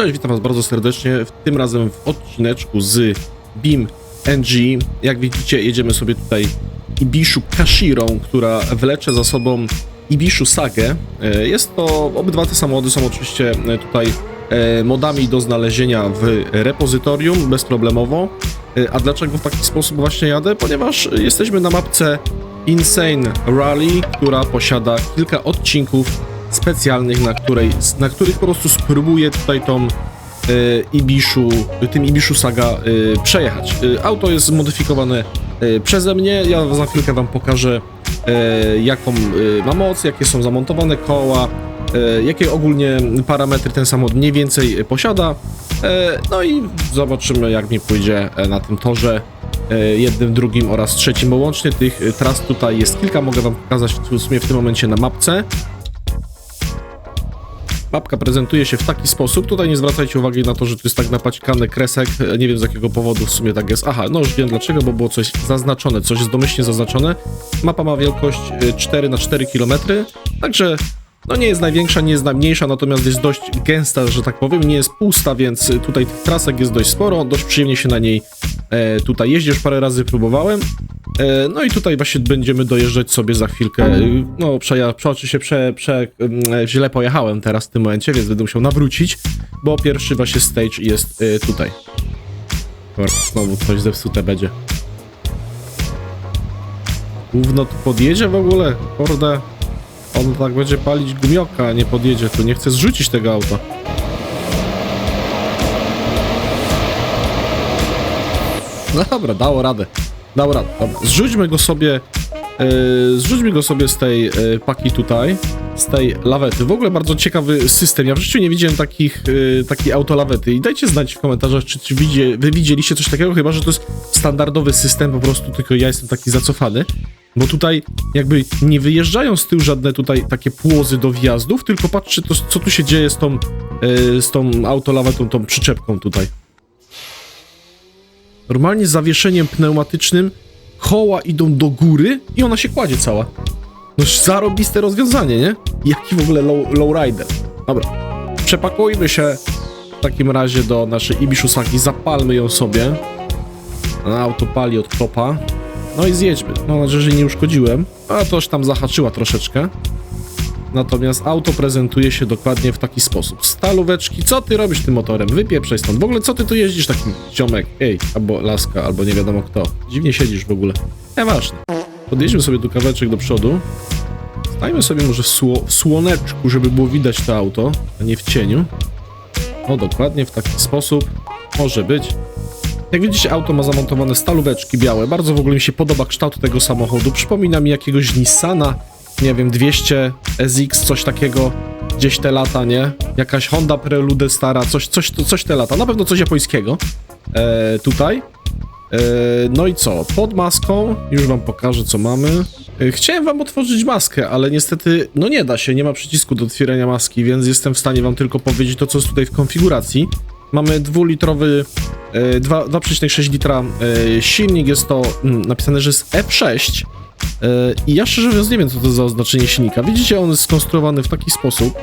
Cześć, witam Was bardzo serdecznie. W tym razem w odcineczku z BIM NG. Jak widzicie, jedziemy sobie tutaj Ibishu Kashirą, która wlecze za sobą Ibishu Sagę. E, Jest to, obydwa te samochody są oczywiście e, tutaj e, modami do znalezienia w repozytorium bezproblemowo. A dlaczego w taki sposób właśnie jadę? Ponieważ jesteśmy na mapce Insane Rally, która posiada kilka odcinków specjalnych, na, której, na których po prostu spróbuję tutaj tą e, Ibishu, tym Ibishu Saga e, przejechać. E, auto jest zmodyfikowane e, przeze mnie, ja za chwilkę wam pokażę jaką ma moc, jakie są zamontowane koła, jakie ogólnie parametry ten samochód mniej więcej posiada. No i zobaczymy jak mi pójdzie na tym torze jednym, drugim oraz trzecim, bo łącznie tych tras tutaj jest kilka, mogę wam pokazać w sumie w tym momencie na mapce. Mapka prezentuje się w taki sposób. Tutaj nie zwracajcie uwagi na to, że tu jest tak napaćkany kresek. Nie wiem z jakiego powodu w sumie tak jest. Aha, no już wiem dlaczego, bo było coś zaznaczone, coś jest domyślnie zaznaczone. Mapa ma wielkość y, 4 na 4 km, także no nie jest największa, nie jest najmniejsza, natomiast jest dość gęsta, że tak powiem, nie jest pusta, więc y, tutaj tych trasek jest dość sporo, dość przyjemnie się na niej e, tutaj jeździ, już parę razy próbowałem. E, No i tutaj właśnie będziemy dojeżdżać sobie za chwilkę. y, No, przeja, się, prze, prze, e, źle pojechałem teraz w tym momencie, więc będę musiał nawrócić, bo pierwszy właśnie stage jest y, tutaj. Znowu coś zepsute będzie. Gówno tu podjedzie w ogóle? Kurde. On tak będzie palić gumioka, a nie podjedzie tu. Nie chce zrzucić tego auta. No dobra, dało radę. Radę. Dobra. Zrzućmy go sobie. Yy, zrzućmy go sobie z tej yy, paki tutaj. Z tej lawety. W ogóle bardzo ciekawy system. Ja w życiu nie widziałem takich, yy, takiej autolawety. I dajcie znać w komentarzach, czy, czy widzie, wy widzieliście coś takiego, chyba że to jest standardowy system, po prostu tylko ja jestem taki zacofany. Bo tutaj jakby nie wyjeżdżają z tyłu żadne tutaj takie płozy do wjazdów, tylko patrzcie to, co tu się dzieje z tą, yy, z tą autolawetą, tą przyczepką tutaj. Normalnie z zawieszeniem pneumatycznym koła idą do góry i ona się kładzie cała. No zarobiste rozwiązanie, nie? Jaki w ogóle low, lowrider. Dobra, przepakujmy się w takim razie do naszej Ibishusaki, zapalmy ją sobie. Na auto pali od topa. No i zjedźmy. Mam nadzieję, że nie uszkodziłem. A toż tam zahaczyła troszeczkę. Natomiast auto prezentuje się dokładnie w taki sposób. Stalóweczki, co ty robisz tym motorem? Wypieprzaj stąd. W ogóle co ty tu jeździsz takim ziomek? Ej, albo laska, albo nie wiadomo kto. Dziwnie siedzisz w ogóle. Nieważne. Podjedźmy sobie tu kawałeczek do przodu. Stajmy sobie może w, sło w słoneczku, żeby było widać to auto, a nie w cieniu. O, dokładnie w taki sposób. Może być. Jak widzicie, auto ma zamontowane stalóweczki białe. Bardzo w ogóle mi się podoba kształt tego samochodu. Przypomina mi jakiegoś Nissana, nie wiem, 200 SX, coś takiego. Gdzieś te lata, nie? Jakaś Honda Prelude stara, coś, coś, coś te lata. Na pewno coś japońskiego. E, tutaj. E, no i co? Pod maską, już wam pokażę co mamy. E, Chciałem wam otworzyć maskę, ale niestety, no nie da się, nie ma przycisku do otwierania maski, więc jestem w stanie wam tylko powiedzieć to, co jest tutaj w konfiguracji. Mamy dwulitrowy, e, dwa- 2,6 litra e, silnik, jest to mm, napisane, że jest F6. E, I ja szczerze mówiąc nie wiem, co to za oznaczenie silnika. Widzicie, on jest skonstruowany w taki sposób.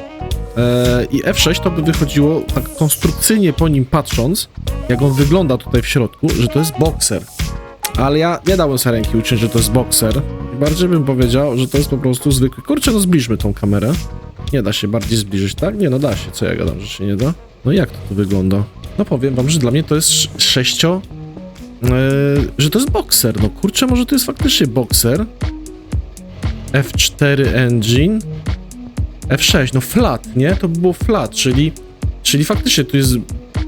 E, I F6 to by wychodziło tak konstrukcyjnie po nim patrząc, jak on wygląda tutaj w środku, że to jest bokser. Ale ja nie dałem sobie ręki uciąć, że to jest bokser. Bardziej bym powiedział, że to jest po prostu zwykły. Kurczę, no zbliżmy tą kamerę. Nie da się bardziej zbliżyć, tak? Nie, no da się. Co ja gadam, że się nie da? No jak to tu wygląda? No powiem wam, że dla mnie to jest sz- sześcio... Yy, że to jest bokser. No kurczę, może to jest faktycznie bokser. F4 engine. F6, no flat, nie? To by było flat, czyli, czyli faktycznie tu jest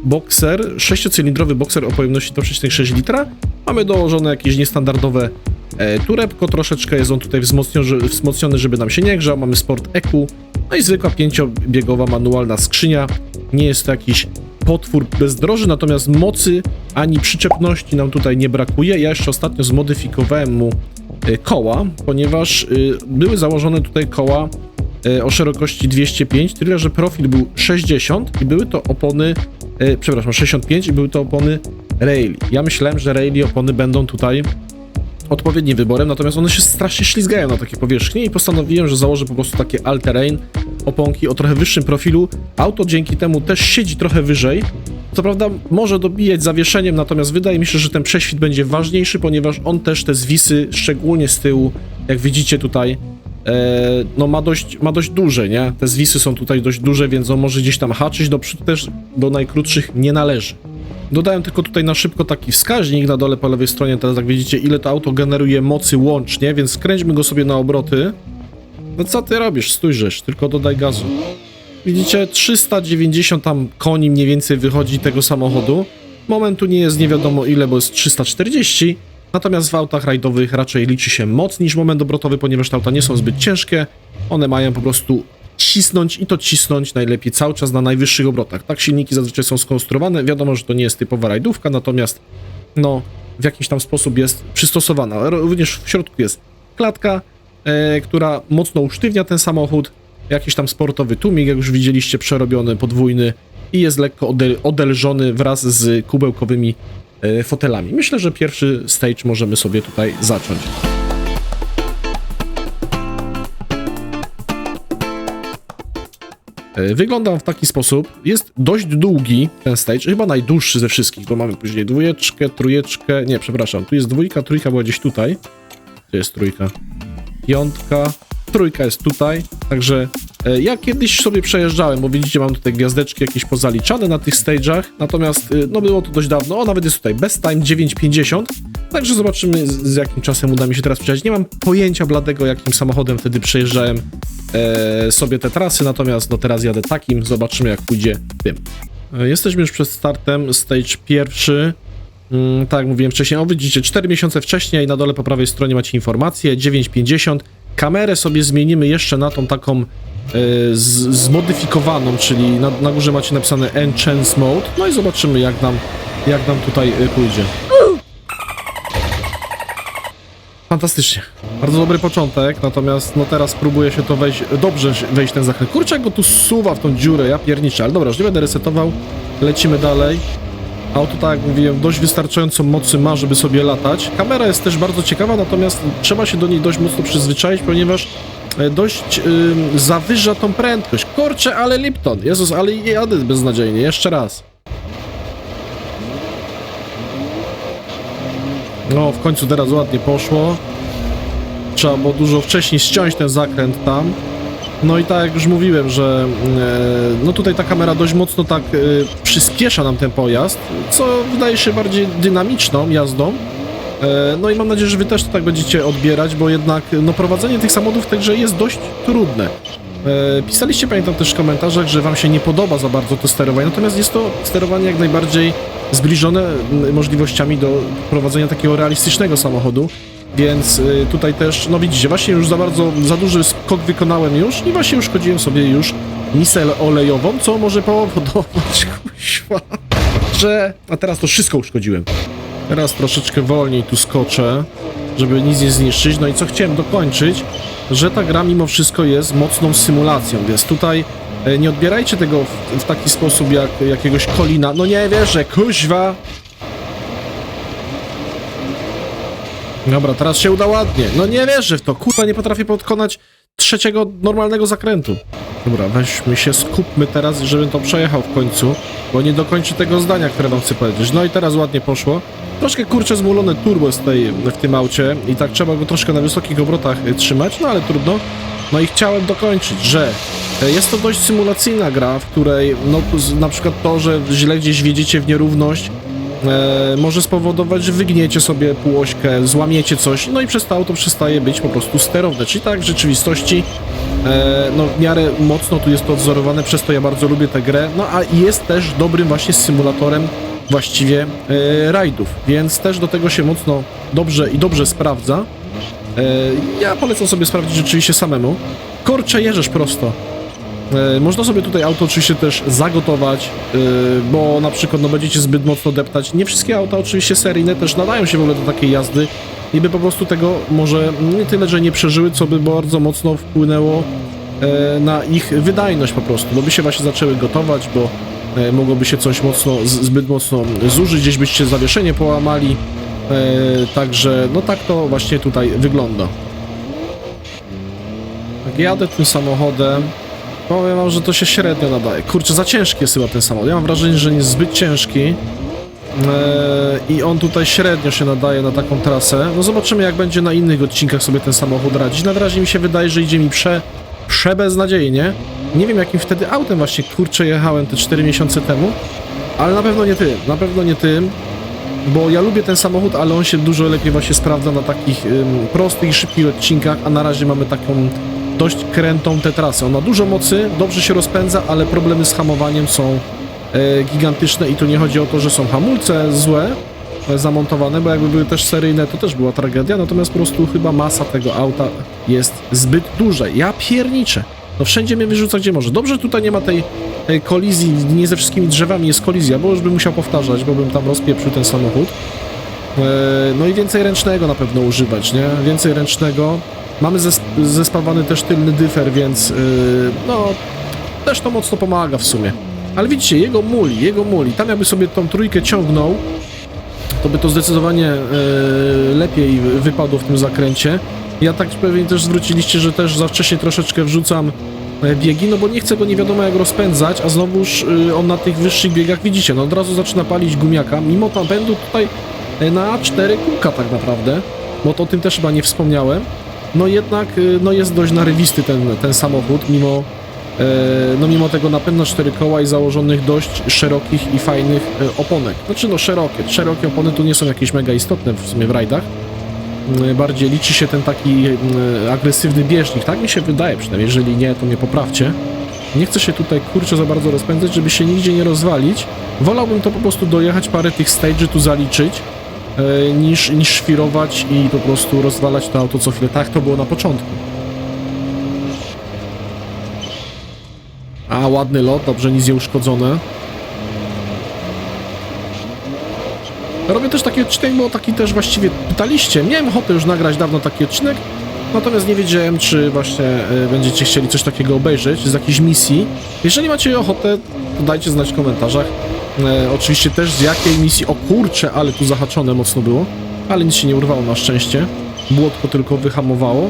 bokser, sześciocylindrowy bokser o pojemności 2,6 litra. Mamy dołożone jakieś niestandardowe e, turebko, troszeczkę jest on tutaj wzmocniony, żeby nam się nie grzał. Mamy sport EQ, no i zwykła pięciobiegowa manualna skrzynia. Nie jest to jakiś potwór bezdroży, natomiast mocy ani przyczepności nam tutaj nie brakuje. Ja jeszcze ostatnio zmodyfikowałem mu e, koła, ponieważ y, były założone tutaj koła e, o szerokości 205, tyle że profil był 60 i były to opony, e, przepraszam, 65 i były to opony Rayleigh. Ja myślałem, że Rayleigh opony będą tutaj odpowiednim wyborem, natomiast one się strasznie ślizgają na takie powierzchnie i postanowiłem, że założę po prostu takie all-terrain oponki o trochę wyższym profilu. Auto dzięki temu też siedzi trochę wyżej. Co prawda może dobijać zawieszeniem, natomiast wydaje mi się, że ten prześwit będzie ważniejszy, ponieważ on też te zwisy, szczególnie z tyłu, jak widzicie tutaj, e, no ma dość, ma dość duże, nie? Te zwisy są tutaj dość duże, więc on może gdzieś tam haczyć, do przodu też do najkrótszych nie należy. Dodałem tylko tutaj na szybko taki wskaźnik na dole po lewej stronie, teraz jak widzicie, ile to auto generuje mocy łącznie, więc skręćmy go sobie na obroty. No co ty robisz? Stójrzesz, tylko dodaj gazu. Widzicie, 390 tam koni mniej więcej wychodzi tego samochodu. Momentu nie jest nie wiadomo ile, bo jest 340. Natomiast w autach rajdowych raczej liczy się moc niż moment obrotowy, ponieważ te auta nie są zbyt ciężkie. One mają po prostu cisnąć i to cisnąć najlepiej cały czas na najwyższych obrotach. Tak silniki zazwyczaj są skonstruowane. Wiadomo, że to nie jest typowa rajdówka, natomiast no w jakiś tam sposób jest przystosowana. Również w środku jest klatka, e, która mocno usztywnia ten samochód. Jakiś tam sportowy tłumik, jak już widzieliście, przerobiony, podwójny i jest lekko odel odelżony wraz z kubełkowymi e, fotelami. Myślę, że pierwszy stage możemy sobie tutaj zacząć. Wygląda on w taki sposób. Jest dość długi ten stage, chyba najdłuższy ze wszystkich, bo mamy później dwójeczkę, trójeczkę, nie, przepraszam, tu jest dwójka, trójka była gdzieś tutaj. Tu jest trójka. Piątka, trójka jest tutaj, także e, ja kiedyś sobie przejeżdżałem, bo widzicie, mam tutaj gwiazdeczki jakieś pozaliczane na tych stage'ach, natomiast e, no było to dość dawno, o nawet jest tutaj best time 9.50, także zobaczymy z, jakim czasem uda mi się teraz przejechać. Nie mam pojęcia bladego, jakim samochodem wtedy przejeżdżałem e, sobie te trasy, natomiast no teraz jadę takim, zobaczymy jak pójdzie tym. E, Jesteśmy już przed startem, stage pierwszy. Mm, tak jak mówiłem wcześniej, o widzicie, 4 miesiące wcześniej, na dole po prawej stronie macie informację, 9.50. Kamerę sobie zmienimy jeszcze na tą taką e, z, zmodyfikowaną, czyli na, na górze macie napisane Enchance Mode. No i zobaczymy jak nam, jak nam tutaj e, pójdzie. Fantastycznie. Bardzo dobry początek, natomiast no teraz próbuję się to wejść, dobrze wejść ten zakręt. Kurczę, go tu suwa w tą dziurę, ja pierniczę, ale dobra, już nie będę resetował, lecimy dalej. Auto, tak jak mówiłem, dość wystarczającą mocy ma, żeby sobie latać. Kamera jest też bardzo ciekawa, natomiast trzeba się do niej dość mocno przyzwyczaić, ponieważ e, dość y, zawyża tą prędkość. Kurczę, ale Lipton, Jezus, ale jadę beznadziejnie, jeszcze raz. No, w końcu teraz ładnie poszło. Trzeba było dużo wcześniej ściąć ten zakręt tam. No i tak jak już mówiłem, że e, no tutaj ta kamera dość mocno tak e, przyspiesza nam ten pojazd, co wydaje się bardziej dynamiczną jazdą. E, no i mam nadzieję, że wy też to tak będziecie odbierać, bo jednak no prowadzenie tych samochodów grze jest dość trudne. E, pisaliście, pamiętam też w komentarzach, że wam się nie podoba za bardzo to sterowanie, natomiast jest to sterowanie jak najbardziej zbliżone możliwościami do prowadzenia takiego realistycznego samochodu. Więc y, tutaj też, no widzicie, właśnie już za bardzo, za duży skok wykonałem już i właśnie uszkodziłem sobie już misę olejową, co może powodować, że... A teraz to wszystko uszkodziłem. Teraz troszeczkę wolniej tu skoczę, żeby nic nie zniszczyć. No i co chciałem dokończyć, że ta gra mimo wszystko jest mocną symulacją, więc tutaj e, nie odbierajcie tego w, w taki sposób jak jakiegoś kolina. No nie wierzę, kuźwa! Dobra, teraz się uda ładnie. No nie wierzę w to, kurwa, nie potrafię pokonać trzeciego normalnego zakrętu. Dobra, weźmy się, skupmy teraz, żebym to przejechał w końcu, bo nie dokończy tego zdania, które wam chcę powiedzieć. No i teraz ładnie poszło. Troszkę kurczę zmulone turbo jest tutaj w tym aucie i tak trzeba go troszkę na wysokich obrotach y, trzymać, no ale trudno. No i chciałem dokończyć, że e, jest to dość symulacyjna gra, w której no na przykład to, że źle gdzieś wjedziecie w nierówność, e, może spowodować, że wygniecie sobie półośkę, złamiecie coś, no i przez to auto przestaje być po prostu sterowne. Czyli tak w rzeczywistości, e, no w miarę mocno tu jest to odzorowane, przez to ja bardzo lubię tę grę, no a jest też dobrym właśnie symulatorem właściwie e, rajdów, więc też do tego się mocno dobrze i dobrze sprawdza. E, ja polecam sobie sprawdzić rzeczywiście samemu. Korcze jeżesz prosto. E, Można sobie tutaj auto oczywiście też zagotować, e, bo na przykład no, będziecie zbyt mocno deptać. Nie wszystkie auta oczywiście seryjne też nadają się w ogóle do takiej jazdy i by po prostu tego może nie tyle, że nie przeżyły, co by bardzo mocno wpłynęło e, na ich wydajność po prostu, bo by się właśnie zaczęły gotować, bo mogłoby się coś mocno, zbyt mocno zużyć, gdzieś byście zawieszenie połamali, także no tak to właśnie tutaj wygląda. Tak jadę tym samochodem, Powiem wam, że to się średnio nadaje. Kurczę, za ciężki jest chyba ten samochód. Ja mam wrażenie, że nie jest zbyt ciężki. Eee, I on tutaj średnio się nadaje na taką trasę. No zobaczymy, jak będzie na innych odcinkach sobie ten samochód radzić. Na razie mi się wydaje, że idzie mi prze, prze beznadziejnie. Nie wiem, jakim wtedy autem właśnie, kurczę, jechałem te 4 miesiące temu. Ale na pewno nie tym, na pewno nie tym. Bo ja lubię ten samochód, ale on się dużo lepiej właśnie sprawdza na takich ym, prostych i szybkich odcinkach, a na razie mamy taką dość krętą tę trasę. On ma dużo mocy, dobrze się rozpędza, ale problemy z hamowaniem są e, gigantyczne i tu nie chodzi o to, że są hamulce złe e, zamontowane, bo jakby były też seryjne, to też była tragedia, natomiast po prostu chyba masa tego auta jest zbyt duża. Ja pierniczę. No wszędzie mnie wyrzuca gdzie może. Dobrze, tutaj nie ma tej e, kolizji, nie ze wszystkimi drzewami jest kolizja, bo już bym musiał powtarzać, bo bym tam rozpieprzył ten samochód. E, No i więcej ręcznego na pewno używać, nie? Więcej ręcznego. Mamy zes zespawany też tylny dyfer, więc yy, no też to mocno pomaga w sumie. Ale widzicie, jego muli, jego muli. Tam jakby sobie tą trójkę ciągnął, to by to zdecydowanie yy, lepiej wypadło w tym zakręcie. Ja tak pewnie też zwróciliście, że też za wcześnie troszeczkę wrzucam e, biegi, no bo nie chcę go nie wiadomo jak rozpędzać, a znowuż yy, on na tych wyższych biegach, widzicie, no od razu zaczyna palić gumiaka, mimo napędu tutaj e, na 4 kółka tak naprawdę, bo to o tym też chyba nie wspomniałem. No jednak y, no jest dość narywisty ten, ten samochód, mimo, e, no mimo tego napędu na 4 koła i założonych dość szerokich i fajnych e, oponek. Znaczy no szerokie, szerokie opony tu nie są jakieś mega istotne w sumie w rajdach. Y, Bardziej liczy się ten taki y, agresywny bieżnik, tak mi się wydaje przynajmniej, jeżeli nie, to mnie poprawcie. Nie chcę się tutaj kurczę za bardzo rozpędzać, żeby się nigdzie nie rozwalić. Wolałbym to po prostu dojechać, parę tych stage'y tu zaliczyć, niż, niż świrować i po prostu rozwalać to auto co chwilę. Tak to było na początku. A, ładny lot, dobrze, nic nie uszkodzone. Robię też taki odcinek, bo taki też właściwie pytaliście. Miałem ochotę już nagrać dawno taki odcinek, natomiast nie wiedziałem, czy właśnie e, będziecie chcieli coś takiego obejrzeć z jakiejś misji. Jeżeli macie ochotę, to dajcie znać w komentarzach. E, oczywiście też z jakiej misji. O kurcze, ale tu zahaczone mocno było, ale nic się nie urwało na szczęście. Błotko tylko wyhamowało.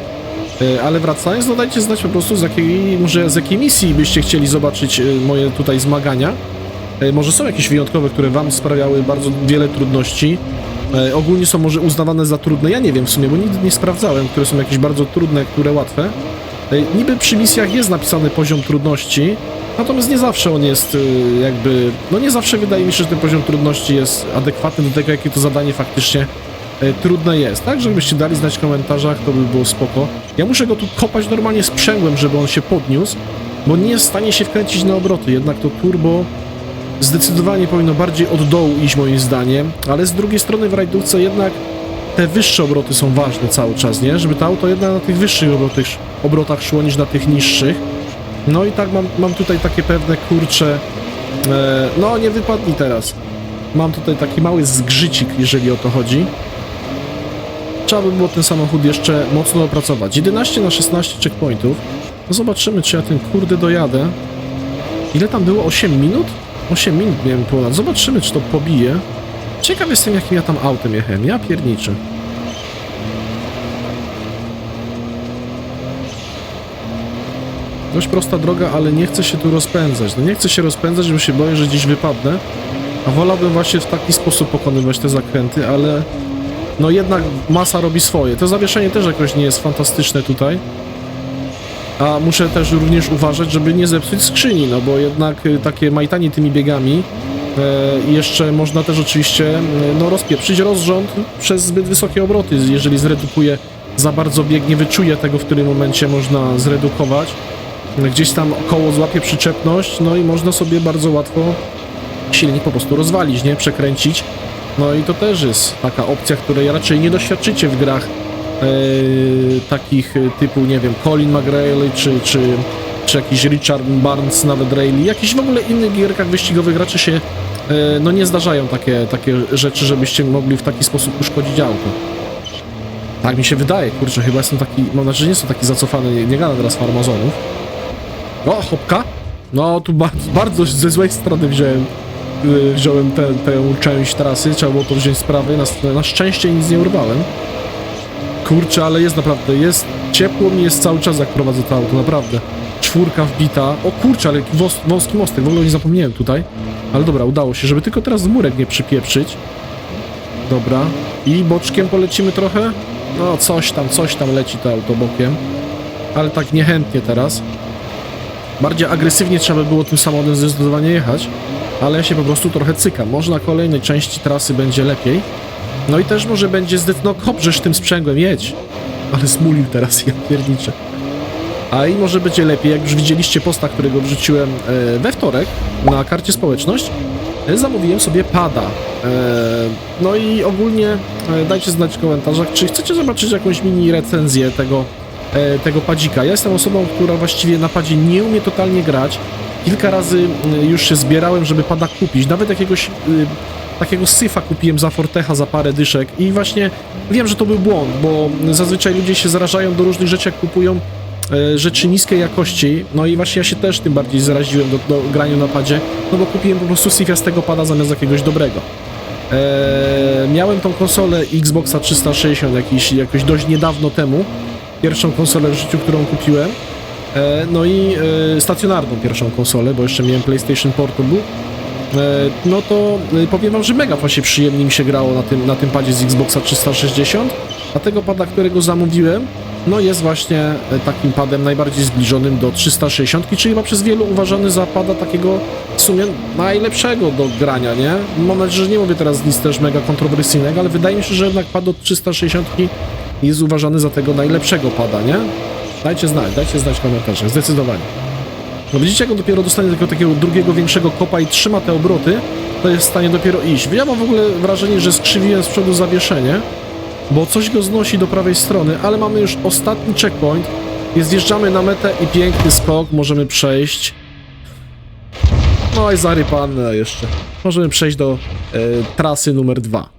E, Ale wracając, no dajcie znać po prostu z jakiej, może z jakiej misji byście chcieli zobaczyć e, moje tutaj zmagania. E, Może są jakieś wyjątkowe, które wam sprawiały bardzo wiele trudności. Ogólnie są może uznawane za trudne. Ja nie wiem w sumie, bo nigdy nie sprawdzałem, które są jakieś bardzo trudne, które łatwe. Niby przy misjach jest napisany poziom trudności, natomiast nie zawsze on jest e, jakby. No nie zawsze wydaje mi się, że ten poziom trudności jest adekwatny do tego, jakie to zadanie faktycznie e, trudne jest, tak? Żebyście dali znać w komentarzach, to by było spoko. Ja muszę go tu kopać normalnie sprzęgłem, żeby on się podniósł, bo nie jest w stanie się wkręcić na obroty. Jednak to turbo zdecydowanie powinno bardziej od dołu iść moim zdaniem, ale z drugiej strony w rajdówce jednak te wyższe obroty są ważne cały czas, nie? Żeby to auto jednak na tych wyższych obrotach, obrotach szło niż na tych niższych. No i tak mam, mam tutaj takie pewne kurcze. E, no nie wypadli teraz. Mam tutaj taki mały zgrzycik, jeżeli o to chodzi. Trzeba by było ten samochód jeszcze mocno opracować. 11 na 16 checkpointów. No zobaczymy, czy ja ten kurde dojadę. Ile tam było? 8 minut? 8 minut miałem ponad. Zobaczymy, czy to pobije. Ciekaw jestem, jakim ja tam autem jechałem. Ja pierniczę. Dość prosta droga, ale nie chcę się tu rozpędzać. No nie chcę się rozpędzać, bo się boję, że gdzieś wypadnę. A wolałbym właśnie w taki sposób pokonywać te zakręty, ale... No jednak masa robi swoje. To zawieszenie też jakoś nie jest fantastyczne tutaj. A muszę też również uważać, żeby nie zepsuć skrzyni, no bo jednak y, takie majtanie tymi biegami e, jeszcze można też oczywiście e, no, rozpieprzyć rozrząd przez zbyt wysokie obroty. Jeżeli zredukuje za bardzo bieg, nie wyczuje tego, w którym momencie można zredukować. Gdzieś tam koło złapie przyczepność, no i można sobie bardzo łatwo silnik po prostu rozwalić, nie? Przekręcić. No i to też jest taka opcja, której raczej nie doświadczycie w grach e, takich typu, nie wiem, Colin McRae czy, czy, czy jakiś Richard Barnes, nawet Rayleigh, jakichś w ogóle innych gierkach wyścigowych raczej się e, no nie zdarzają takie, takie rzeczy, żebyście mogli w taki sposób uszkodzić auto. Tak mi się wydaje, kurczę, chyba jestem taki, mam nadzieję, że nie jestem taki zacofany, nie, nie gadam teraz farmazonów. O, hopka! No, tu bardzo, bardzo ze złej strony wziąłem, y, wziąłem tę tę część trasy, trzeba było to wziąć z prawej, na, na szczęście nic nie urwałem. Kurczę, ale jest naprawdę, jest ciepło mi jest cały czas jak prowadzę to auto, naprawdę. czwórka wbita. O kurczę, ale wąs wąski mostek, w ogóle nie zapomniałem tutaj. Ale dobra, udało się, żeby tylko teraz murek nie przypieprzyć. Dobra. I boczkiem polecimy trochę? No, coś tam, coś tam leci to auto bokiem. Ale tak niechętnie teraz. Bardziej agresywnie trzeba by było tym samochodem zdecydowanie jechać. Ale ja się po prostu trochę cykam. Może na kolejnej części trasy będzie lepiej. No i też może będzie zdecydowanie... No tym sprzęgłem, jedź. Ale smulił teraz, ja pierniczę. A i może będzie lepiej, jak już widzieliście posta, którego wrzuciłem e, we wtorek na karcie społeczność, e, zamówiłem sobie pada. E, no i ogólnie dajcie znać w komentarzach, czy chcecie zobaczyć jakąś mini recenzję tego, tego padzika. Ja jestem osobą, która właściwie na padzie nie umie totalnie grać. Kilka razy y, już się zbierałem, żeby pada kupić. Nawet jakiegoś y, takiego syfa kupiłem za Fortecha za parę dyszek i właśnie wiem, że to był błąd, bo zazwyczaj ludzie się zarażają do różnych rzeczy, jak kupują e, rzeczy niskiej jakości, no i właśnie ja się też tym bardziej zaraziłem do, do grania na padzie, no bo kupiłem po prostu syfiastego pada zamiast jakiegoś dobrego. Eee, miałem tą konsolę Xboxa 360 jakiś, jakoś dość niedawno temu, pierwszą konsolę w życiu, którą kupiłem, e, no i e, stacjonarną pierwszą konsolę, bo jeszcze miałem PlayStation Portable, E, no to powiem wam, że mega właśnie przyjemnie mi się grało na tym, na tym padzie z Xboxa 360, a tego pada, którego zamówiłem, no jest właśnie takim padem najbardziej zbliżonym do 360, czyli chyba przez wielu uważany za pada takiego w sumie najlepszego do grania, nie? Mam nadzieję, że nie mówię teraz nic też mega kontrowersyjnego, ale wydaje mi się, że jednak pad od 360 jest uważany za tego najlepszego pada, nie? Dajcie znać, dajcie znać w komentarzach, zdecydowanie. No widzicie, jak on dopiero dostanie tego takiego drugiego większego kopa i trzyma te obroty, to jest w stanie dopiero iść. Ja mam w ogóle wrażenie, że skrzywiłem z przodu zawieszenie, bo coś go znosi do prawej strony, ale mamy już ostatni checkpoint i zjeżdżamy na metę i piękny skok, możemy przejść. No i zarypane jeszcze. Możemy przejść do e, trasy numer dwa.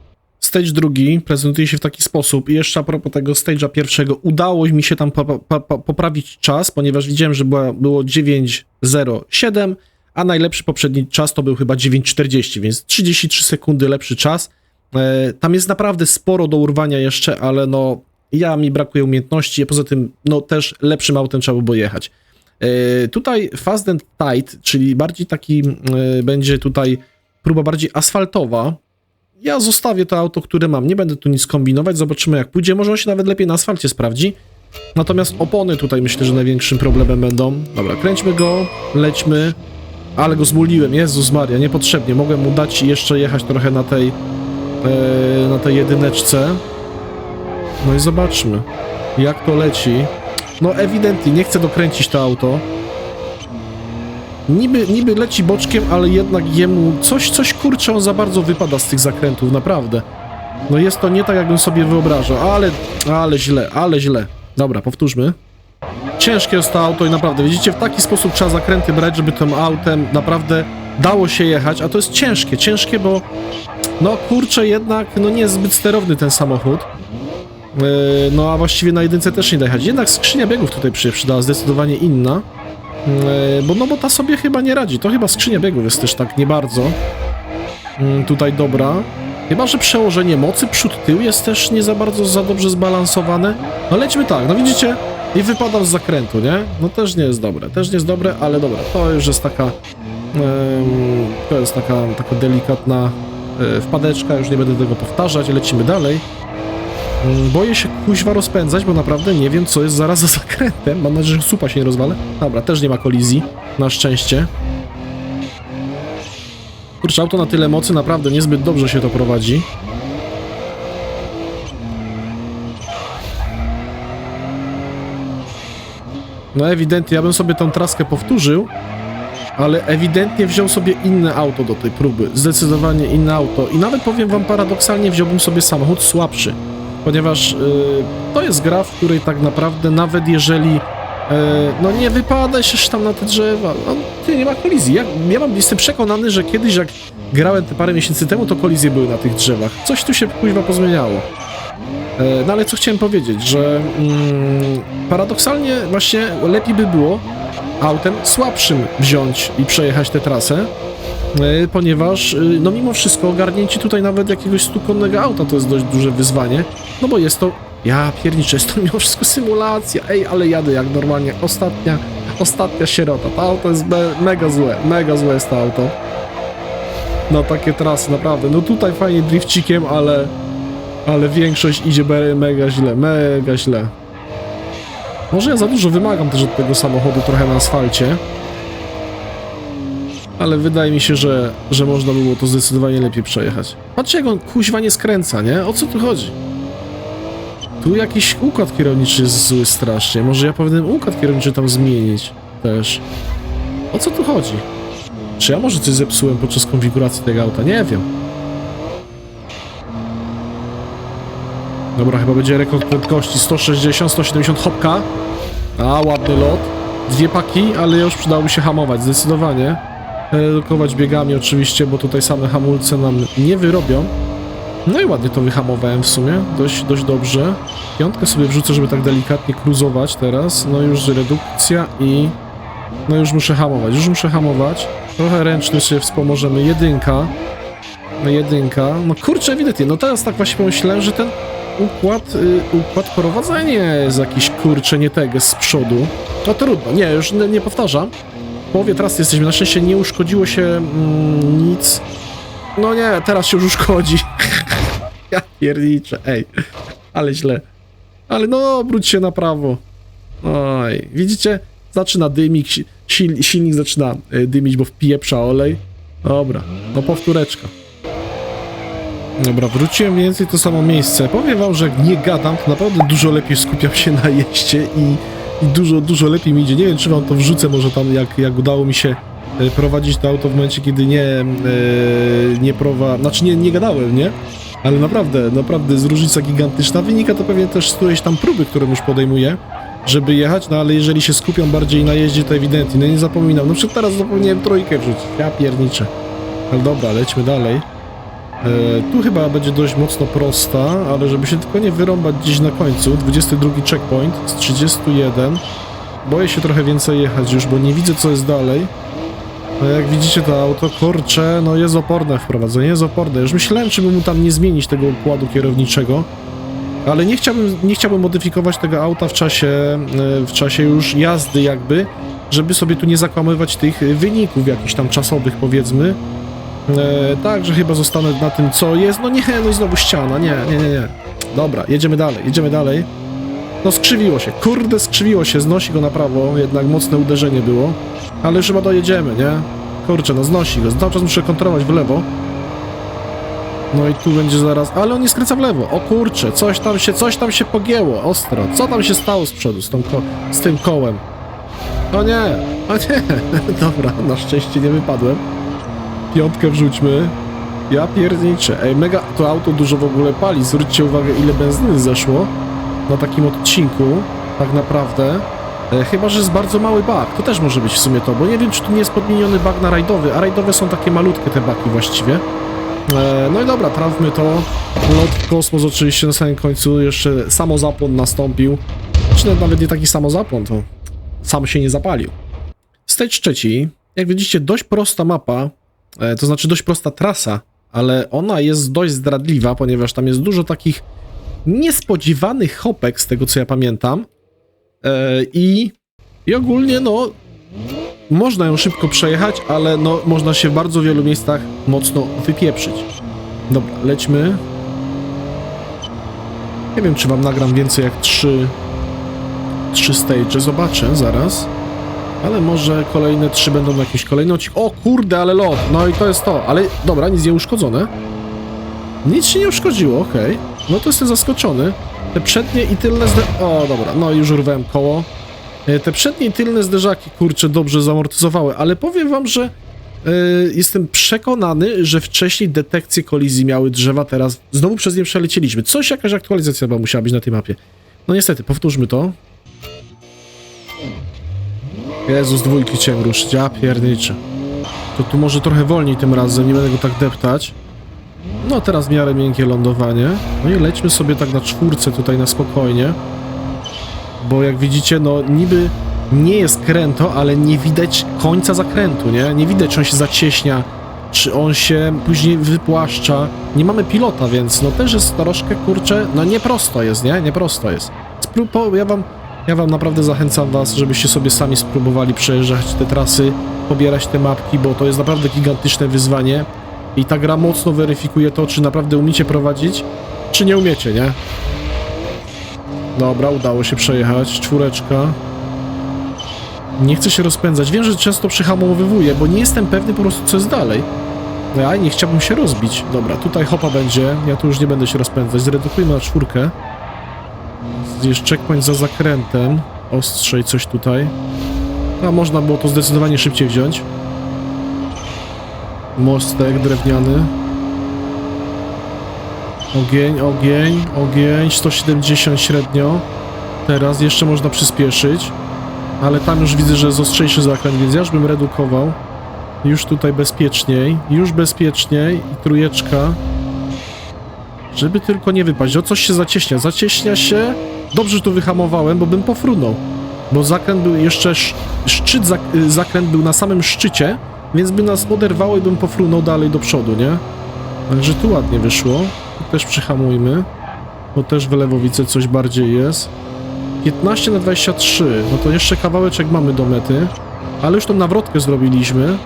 Stage drugi prezentuje się w taki sposób i jeszcze a propos tego stage'a pierwszego, udało mi się tam po, po, po, poprawić czas, ponieważ widziałem, że była, było 9.07, a najlepszy poprzedni czas to był chyba 9.40, więc 33 sekundy lepszy czas. E, tam jest naprawdę sporo do urwania jeszcze, ale no ja mi brakuje umiejętności, a poza tym no też lepszym autem trzeba by było jechać. E, tutaj Fast and Tight, czyli bardziej taki e, będzie tutaj próba bardziej asfaltowa, ja zostawię to auto, które mam. Nie będę tu nic kombinować. Zobaczymy, jak pójdzie. Może on się nawet lepiej na asfalcie sprawdzi. Natomiast opony tutaj myślę, że największym problemem będą. Dobra, kręćmy go, lećmy. Ale go zmuliłem, Jezus Maria, niepotrzebnie. Mogłem mu dać jeszcze jechać trochę na tej, e, na tej jedyneczce. No i zobaczmy, jak to leci. No ewidentnie, nie chcę dokręcić to auto. Niby, niby leci boczkiem, ale jednak jemu coś, coś kurczę, za bardzo wypada z tych zakrętów, naprawdę. No jest to nie tak, jakbym sobie wyobrażał, ale, ale źle, ale źle. Dobra, powtórzmy. Ciężkie jest to auto i naprawdę, widzicie, w taki sposób trzeba zakręty brać, żeby tym autem naprawdę dało się jechać, a to jest ciężkie, ciężkie, bo no kurczę, jednak, no nie jest zbyt sterowny ten samochód. Yy, no a właściwie na jedynce też nie da jechać. Jednak skrzynia biegów tutaj przydała, zdecydowanie inna. Yy, bo no bo ta sobie chyba nie radzi. To chyba skrzynia biegów jest też tak nie bardzo yy, tutaj dobra. Chyba, że przełożenie mocy przód-tył jest też nie za bardzo za dobrze zbalansowane. No lećmy tak, no widzicie? I wypadam z zakrętu, nie? No też nie jest dobre, też nie jest dobre, ale dobra, to już jest taka... To jest taka, taka delikatna yy, wpadeczka, już nie będę tego powtarzać, lecimy dalej. Mm, Boję się kuźwa rozpędzać, bo naprawdę nie wiem, co jest zaraz za zakrętem. Mam nadzieję, że supa się nie rozwalę. Dobra, też nie ma kolizji. Na szczęście. Kurczę, auto na tyle mocy naprawdę niezbyt dobrze się to prowadzi. No ewidentnie, ja bym sobie tą traskę powtórzył, ale ewidentnie wziął sobie inne auto do tej próby. Zdecydowanie inne auto. I nawet powiem wam paradoksalnie, wziąłbym sobie samochód słabszy. Ponieważ y, to jest gra, w której tak naprawdę nawet jeżeli y, no nie wypada się tam na te drzewa, no, nie, nie ma kolizji. Ja, ja mam, jestem przekonany, że kiedyś jak grałem te parę miesięcy temu, to kolizje były na tych drzewach. Coś tu się kuźwa pozmieniało. E, No ale co chciałem powiedzieć, że mm, paradoksalnie właśnie lepiej by było autem słabszym wziąć i przejechać tę trasę, e, ponieważ y, no mimo wszystko ogarnięcie tutaj nawet jakiegoś stukonnego auta to jest dość duże wyzwanie, no bo jest to, ja pierniczę, jest to mimo wszystko symulacja, ej, ale jadę jak normalnie, ostatnia, ostatnia sierota. To auto jest me mega złe, mega złe jest to auto. No takie trasy, naprawdę. No tutaj fajnie drifcikiem, ale... Ale większość idzie mega źle, mega źle. Może ja za dużo wymagam też od tego samochodu trochę na asfalcie. Ale wydaje mi się, że, że można by było to zdecydowanie lepiej przejechać. Patrzcie jak on kuźwa nie skręca, nie? O co tu chodzi? Tu jakiś układ kierowniczy jest zły strasznie. Może ja powinienem układ kierowniczy tam zmienić też. O co tu chodzi? Czy ja może coś zepsułem podczas konfiguracji tego auta? Nie wiem. Dobra, chyba będzie rekord prędkości 160, 170 hopka. A, ładny lot. Dwie paki, ale już przydałoby się hamować, zdecydowanie. Redukować biegami oczywiście, bo tutaj same hamulce nam nie wyrobią. No i ładnie to wyhamowałem w sumie, dość, dość dobrze. Piątkę sobie wrzucę, żeby tak delikatnie cruzować teraz. No już redukcja i... No już muszę hamować, już muszę hamować. Trochę ręczny sobie wspomożemy. Jedynka. No jedynka. No kurczę, ewidentnie. No teraz tak właśnie pomyślałem, że ten układ, y, układ prowadzenia jest jakiś kurczę nie tego z przodu. No trudno, nie, już nie, nie powtarzam. W połowie trasy jesteśmy, na szczęście nie uszkodziło się mm, nic. No nie, teraz się już uszkodzi. ja pierniczę, ej. Ale źle. Ale no, obróć się na prawo. Oj, widzicie? Zaczyna dymik, si- sil, silnik zaczyna y, dymić, bo wpieprza olej. Dobra, no powtóreczka. Dobra, wróciłem mniej więcej to samo miejsce. Powiem wam, że nie gadam, to naprawdę dużo lepiej skupiam się na jeździe i, i dużo, dużo lepiej mi idzie. Nie wiem, czy wam to wrzucę, może tam jak, jak udało mi się e, prowadzić to auto w momencie, kiedy nie, e, nie prowa... Znaczy nie, nie gadałem, nie? Ale naprawdę, naprawdę jest różnica gigantyczna. Wynika to pewnie też z którejś tam próby, którą już podejmuję, żeby jechać, no ale jeżeli się skupiam bardziej na jeździe, to ewidentnie. No nie zapominam. No przed teraz zapomniałem trójkę wrzucić. Ja pierniczę. Ale dobra, lećmy dalej. E, tu chyba będzie dość mocno prosta, ale żeby się tylko nie wyrąbać gdzieś na końcu, 22 checkpoint z 31. Boję się trochę więcej jechać już, bo nie widzę co jest dalej. No jak widzicie to auto, kurcze, no jest oporne w prowadzeniu, jest oporne. Już myślałem, czy by mu tam nie zmienić tego układu kierowniczego, ale nie chciałbym, nie chciałbym modyfikować tego auta w czasie, e, w czasie już jazdy jakby, żeby sobie tu nie zakłamywać tych wyników jakichś tam czasowych powiedzmy. E, tak, że chyba zostanę na tym, co jest. No nie, no i znowu ściana, nie, nie, nie, nie. Dobra, jedziemy dalej, jedziemy dalej. No skrzywiło się, kurde skrzywiło się, znosi go na prawo, jednak mocne uderzenie było. Ale już chyba dojedziemy, nie? Kurczę, no znosi go, cały czas muszę kontrolować w lewo. No i tu będzie zaraz, ale on nie skręca w lewo. O kurczę, coś tam się, coś tam się pogięło, ostro. Co tam się stało z przodu, z, tą ko z tym kołem? O nie, o nie. Dobra, na szczęście nie wypadłem. Piątkę wrzućmy. Ja pierniczę. Ej, mega, to auto dużo w ogóle pali. Zwróćcie uwagę, ile benzyny zeszło na takim odcinku, tak naprawdę. E, chyba, że jest bardzo mały bak. To też może być w sumie to, bo nie wiem, czy tu nie jest podmieniony bak na rajdowy, a rajdowe są takie malutkie te baki właściwie. E, no i dobra, trawmy to. Lot w kosmos oczywiście na samym końcu. Jeszcze samozapłon nastąpił. Czy nawet nie taki samozapłon, to sam się nie zapalił. Stage trzeci. Jak widzicie, dość prosta mapa. E, to znaczy dość prosta trasa, ale ona jest dość zdradliwa, ponieważ tam jest dużo takich niespodziewanych hopek, z tego co ja pamiętam. E, I, I ogólnie, no, można ją szybko przejechać, ale no, można się w bardzo wielu miejscach mocno wypieprzyć. Dobra, lećmy. Nie wiem, czy wam nagram więcej jak trzy, trzy stage. Zobaczę zaraz. Ale może kolejne trzy będą na jakimś kolejnym. O kurde, ale lot! No i to jest to. Ale dobra, nic nie uszkodzone. Nic się nie uszkodziło, okej. No to jestem zaskoczony. Te przednie i tylne zde... O, dobra, no już urwałem koło. E, Te przednie i tylne zderzaki, kurczę, dobrze zamortyzowały, ale powiem wam, że e, jestem przekonany, że wcześniej detekcje kolizji miały drzewa, teraz znowu przez nie przelecieliśmy. Coś, jakaś aktualizacja chyba musiała być na tej mapie. No niestety, powtórzmy to. Jezus, dwójki chciałem ruszyć, ja. To tu może trochę wolniej tym razem, nie będę go tak deptać. No teraz w miarę miękkie lądowanie. No i lećmy sobie tak na czwórce tutaj na spokojnie. Bo jak widzicie, no niby nie jest kręto, ale nie widać końca zakrętu, nie? Nie widać, czy on się zacieśnia, czy on się później wypłaszcza. Nie mamy pilota, więc no też jest troszkę, kurczę, no nieprosto jest, nie? Nieprosto jest. Spró- ja wam Ja wam naprawdę zachęcam was, żebyście sobie sami spróbowali przejeżdżać te trasy, pobierać te mapki, bo to jest naprawdę gigantyczne wyzwanie i ta gra mocno weryfikuje to, czy naprawdę umiecie prowadzić, czy nie umiecie, nie? Dobra, udało się przejechać. Czwóreczka. Nie chcę się rozpędzać. Wiem, że często przyhamowywuję, bo nie jestem pewny po prostu, co jest dalej. Ja nie chciałbym się rozbić. Dobra, tutaj hopa będzie. Ja tu już nie będę się rozpędzać. Zredukujmy na czwórkę. Jest checkpoint za zakrętem. Ostrzej coś tutaj. A można było to zdecydowanie szybciej wziąć. Mostek drewniany. Ogień, ogień, ogień. 170 średnio. Teraz jeszcze można przyspieszyć. Ale tam już widzę, że jest ostrzejszy zakręt, więc ja już bym redukował. Już tutaj bezpieczniej, już bezpieczniej i. Żeby tylko nie wypaść. O, coś się zacieśnia. Zacieśnia się. Dobrze, że tu wyhamowałem, bo bym pofrunął. Bo zakręt był jeszcze... sz- Szczyt, zak y, zakręt był na samym szczycie, więc by nas oderwało i bym pofrunął dalej do przodu, nie? Także tu ładnie wyszło. Tu też przyhamujmy. Bo też w lewowice coś bardziej jest. 15 na 23. No to jeszcze kawałeczek mamy do mety. Ale już tą nawrotkę zrobiliśmy.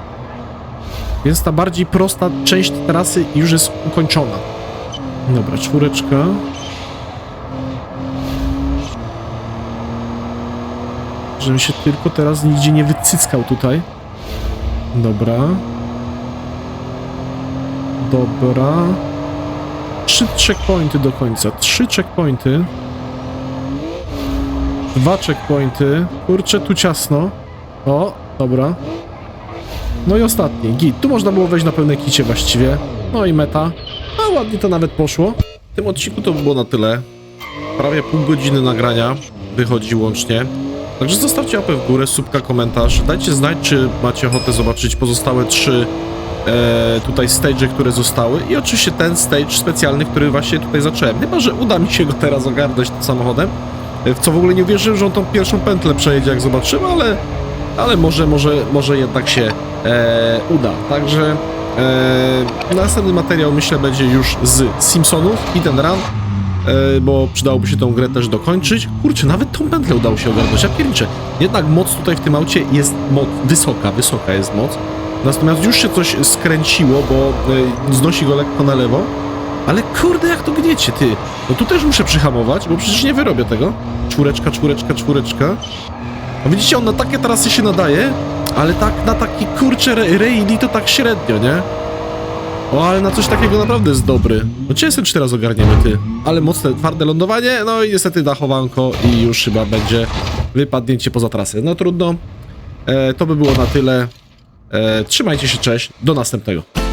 Więc ta bardziej prosta część trasy już jest ukończona. Dobra, czwóreczka. Żebym się tylko teraz nigdzie nie wycyckał tutaj. Dobra. Dobra. Trzy checkpointy do końca. Trzy checkpointy. Dwa checkpointy. Kurczę, tu ciasno. O, dobra. No i ostatni, git. Tu można było wejść na pełnej kicie właściwie. No i meta. A ładnie to nawet poszło. W tym odcinku to było na tyle. Prawie pół godziny nagrania wychodzi łącznie. Także zostawcie łapę w górę, subka, komentarz. Dajcie znać, czy macie ochotę zobaczyć pozostałe trzy e, tutaj stage, które zostały. I oczywiście ten stage specjalny, który właśnie tutaj zacząłem. Chyba, że uda mi się go teraz ogarnąć tym samochodem. E, W co w ogóle nie wierzyłem, że on tą pierwszą pętlę przejedzie, jak zobaczymy, ale, ale może, może, może jednak się e, uda. Także e, następny materiał myślę będzie już z Simpsonów i ten run, bo przydałoby się tą grę też dokończyć. Kurczę, nawet tą pętlę udało się ogarnąć, ja pierniczę. Jednak moc tutaj w tym aucie jest moc, wysoka, wysoka jest moc. Natomiast już się coś skręciło, bo e, znosi go lekko na lewo. Ale kurde, jak to gniecie, ty. No tu też muszę przyhamować, bo przecież nie wyrobię tego. Czwóreczka, czwóreczka, czwóreczka. No widzicie, on na takie trasy się nadaje, ale tak na taki kurcze rally to tak średnio, nie? O, ale na coś takiego naprawdę jest dobry. No ciekawe, czy teraz ogarniemy, ty. Ale mocne, twarde lądowanie, no i niestety dachowanko i już chyba będzie wypadnięcie poza trasę. No trudno. E, to by było na tyle. E, trzymajcie się, cześć. Do następnego.